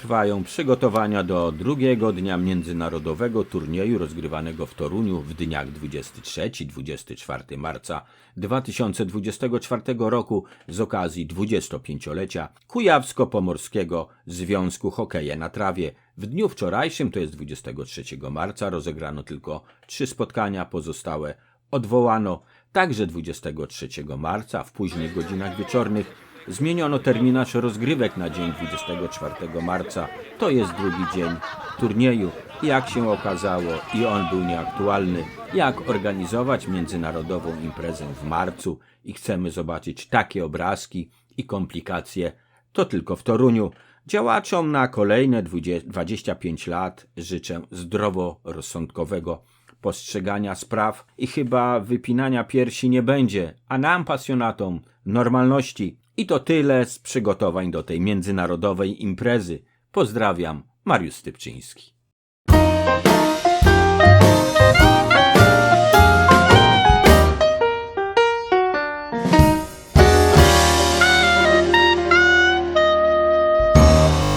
Trwają przygotowania do drugiego dnia międzynarodowego turnieju rozgrywanego w Toruniu w dniach 23-24 marca 2024 roku z okazji 25-lecia Kujawsko-Pomorskiego Związku Hokeja na Trawie. W dniu wczorajszym, to jest 23 marca, rozegrano tylko trzy spotkania, pozostałe odwołano. Także 23 marca w późnych godzinach wieczornych Zmieniono terminarz rozgrywek na dzień 24 marca. To jest drugi dzień turnieju. Jak się okazało, i on był nieaktualny. Jak organizować międzynarodową imprezę w marcu i chcemy zobaczyć takie obrazki i komplikacje, to tylko w Toruniu. Działaczom na kolejne 20 25 lat życzę zdroworozsądkowego postrzegania spraw i chyba wypinania piersi nie będzie, a nam pasjonatom normalności. I to tyle z przygotowań do tej międzynarodowej imprezy. Pozdrawiam, Mariusz Stypczyński.